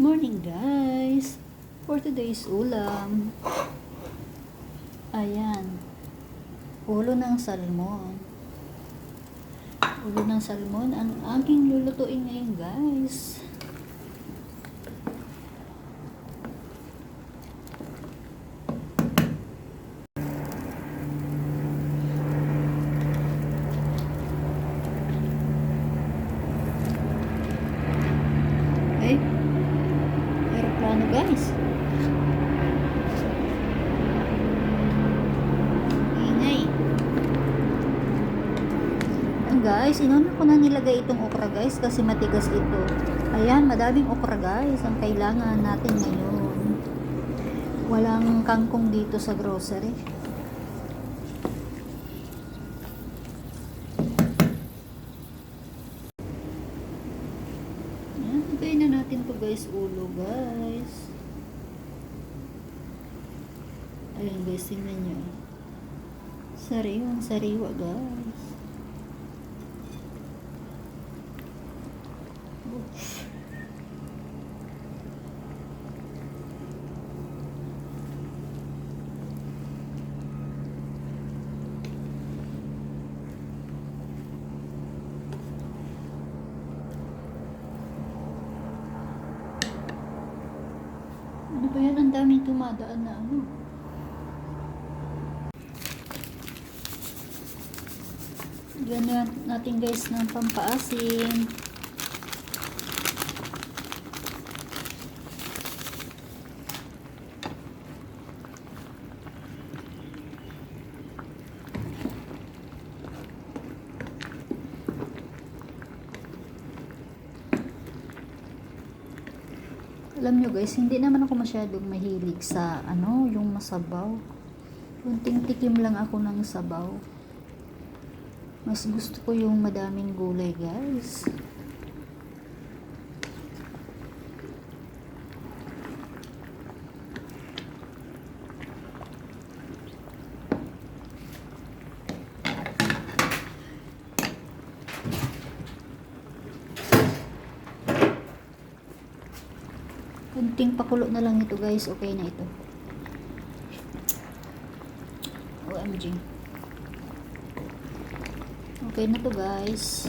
morning guys! For today's ulam, ayan, ulo ng salmon. Ulo ng salmon ang aking lulutuin ngayon guys. Okay? Aeroplano guys. Ingay. Ayan guys, inuna ko na nilagay itong okra guys kasi matigas ito. Ayan, madaming okra guys ang kailangan natin ngayon. Walang kangkong dito sa grocery. Ayan, lagay na natin to guys, ulo guys. Ayan guys, tingnan nyo. Sariwang sariwa guys. Oof. Ano ba yan? Ang daming tumadaan na ano. Lagyan na natin guys ng pampaasim. Alam nyo guys, hindi naman ako masyadong mahilig sa ano, yung masabaw. Kunting tikim lang ako ng sabaw. Mas gusto ko yung madaming gulay guys. Kunting pakulo na lang ito guys, okay na ito. OMG. Okay na to guys.